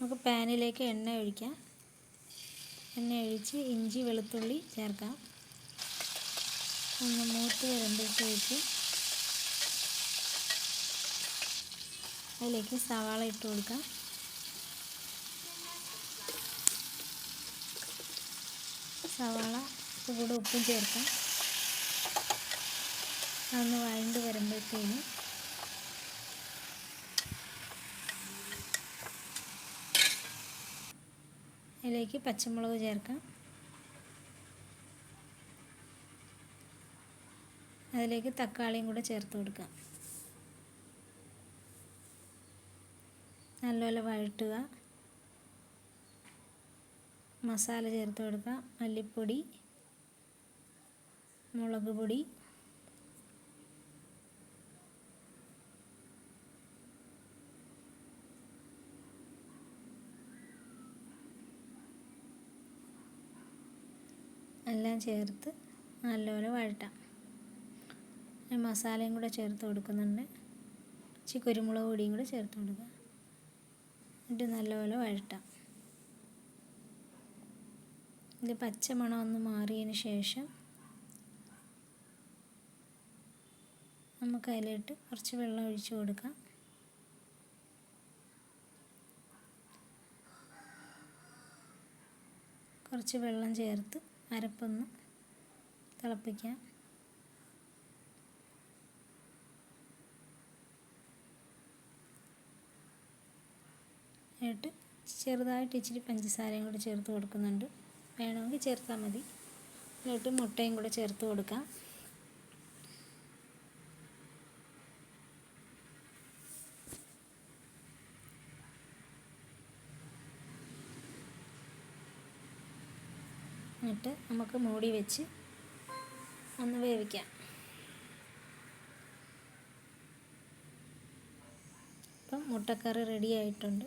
നമുക്ക് പാനിലേക്ക് എണ്ണ ഒഴിക്കാം. എണ്ണ ഒഴിച്ച് ഇഞ്ചി വെളുത്തുള്ളി ചേർക്കാം. ഒന്ന് മൂത്ത് വരുമ്പോഴത്തേക്ക് അതിലേക്ക് സവാള ഇട്ട് കൊടുക്കാം. സവാള കൂടെ ഉപ്പും ചേർക്കാം. അതൊന്ന് വഴണ്ട് വരുമ്പോഴത്തേന് അതിലേക്ക് പച്ചമുളക് ചേർക്കാം. അതിലേക്ക് തക്കാളിയും കൂടെ ചേർത്ത് കൊടുക്കാം. നല്ലപോലെ വഴട്ടുക മസാല ചേർത്ത് കൊടുക്കാം. മല്ലിപ്പൊടി മുളക് പൊടി എല്ലാം ചേർത്ത് നല്ലപോലെ വഴട്ടാം മസാലയും കൂടെ ചേർത്ത് കൊടുക്കുന്നുണ്ട്. ഇച്ചിരി കുരുമുളക് പൊടിയും കൂടെ ചേർത്ത് കൊടുക്കുക. എന്നിട്ട് നല്ലപോലെ വഴട്ടാം ഇത് പച്ചമണം ഒന്ന് മാറിയതിന് ശേഷം നമുക്ക് അതിലിട്ട് കുറച്ച് വെള്ളം ഒഴിച്ച് കൊടുക്കാം. കുറച്ച് വെള്ളം ചേർത്ത് അരപ്പൊന്ന് തിളപ്പിക്കാം. എന്നിട്ട് ചെറുതായിട്ട് ഇച്ചിരി പഞ്ചസാരയും കൂടി ചേർത്ത് കൊടുക്കുന്നുണ്ട്. വേണമെങ്കിൽ ചേർത്താൽ മതി. എന്നിട്ട് മുട്ടയും കൂടെ ചേർത്ത് കൊടുക്കാം. എന്നിട്ട് നമുക്ക് മൂടി വെച്ച് ഒന്ന് വേവിക്കാം. അപ്പം മുട്ടക്കറി റെഡി ആയിട്ടുണ്ട്.